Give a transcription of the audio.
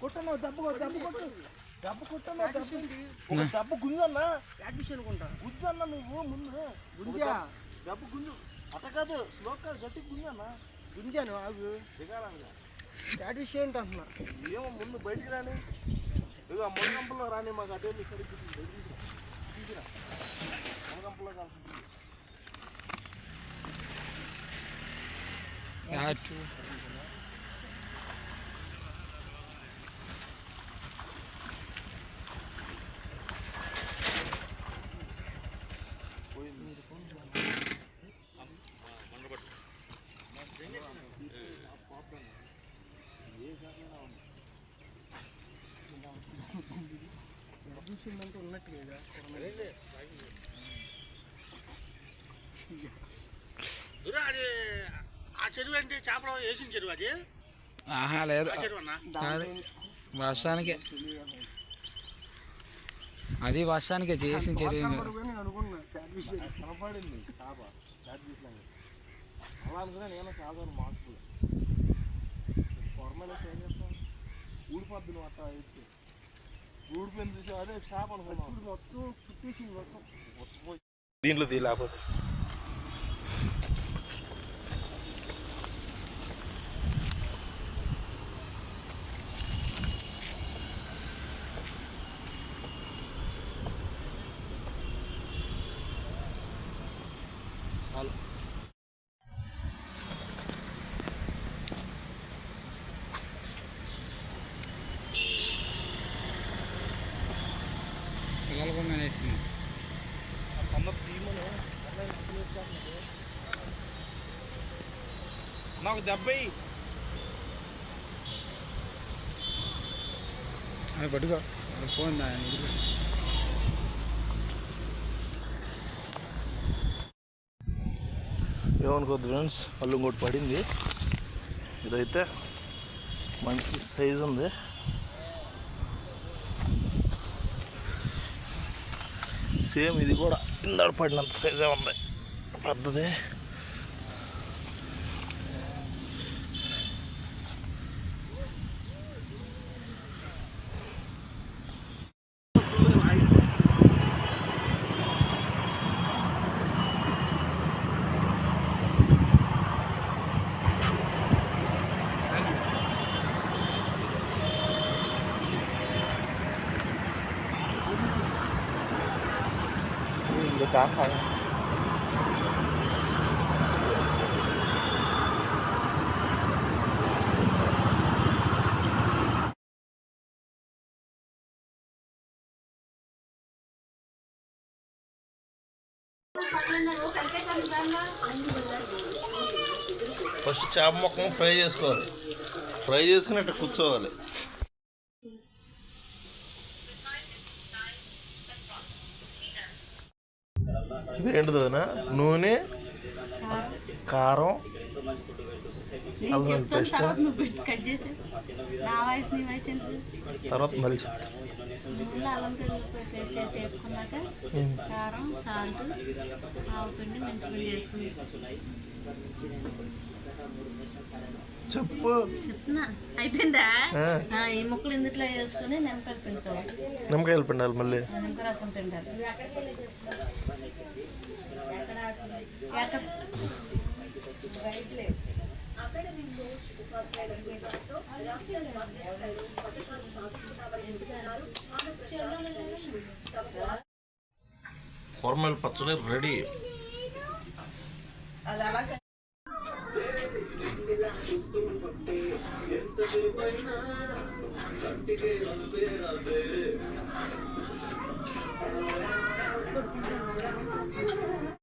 కొట్టను దెబ్బ కొట్టు, దెబ్బ కొట్టు. దెబ్బ కొట్టను దెబ్బ ఒక దెబ్బ గుంజన్నా గుంజన్న నువ్వు ముందు. గుంజా. దెబ్బ గుంజు. అట్ట కాదు గట్టి గుంజన్నా గుంజాను ఆగు. ప్రాక్టీస్ చేయండి అంటున్నా ఏమో ముందు బయటికి రాని ఇక మునగంపలో రాని మాకు అదే సరిగ్గా Yeah, I too. అది ఆ చెరువు చేపలు వేసిన చెరువు అది? ఆహా లేదు. వర్షానికే. అది వర్షానికే చేసిన చెరువు అనుకున్నా. అలా నేను మార్పులు ఊడిపోద్ది నువ్వు అట్లా దీంట్లో తీ లేకపోతే పిల్లలు వేసింది. నాకు డెబ్బై. అది పట్టుకో. అది ఫోన్ దా- ఇది. ఏమనుకోద్దు ఫ్రెండ్స్ అల్లు ఇంకోటి పడింది. ఇదైతే మంచి సైజు ఉంది సేమ్ ఇది కూడా ఇందాడ పడినంత సైజే ఉంది. పెద్దది. ఇది కాక ఫస్ట్ చేప మొక్కను ఫ్రై చేసుకోవాలి ఫ్రై చేసుకుని అట్లా కూర్చోవాలి ఇది నూనె కారం చెప్తాను తర్వాత మళ్ళీ చెప్తా. ముందు అల్లం పెరుగు పేస్ట్ వేసి వేసుకున్నాక కారం సాల్ట్ ఆవు పిండి మెంతి పిండి వేసుకుని చెప్పు. అయిపోయిందా? ఈ ముక్కలు ఇందుట్లో వేసుకుని నిమ్మకాయ పిండుకోవాలి నిమ్మకాయలు పిండాలి మళ్ళీ. నిమ్మకాయ రసం పిండాలి. ఎక్కడ కూరమేల పచ్చడి రెడీ. అది అలా ದುಡುಪಟ್ಟೆ ಎಂತದೇ ಬೈನ ಕಟ್ಟಿಗೆ ಅದು ಬೇರಾದೆ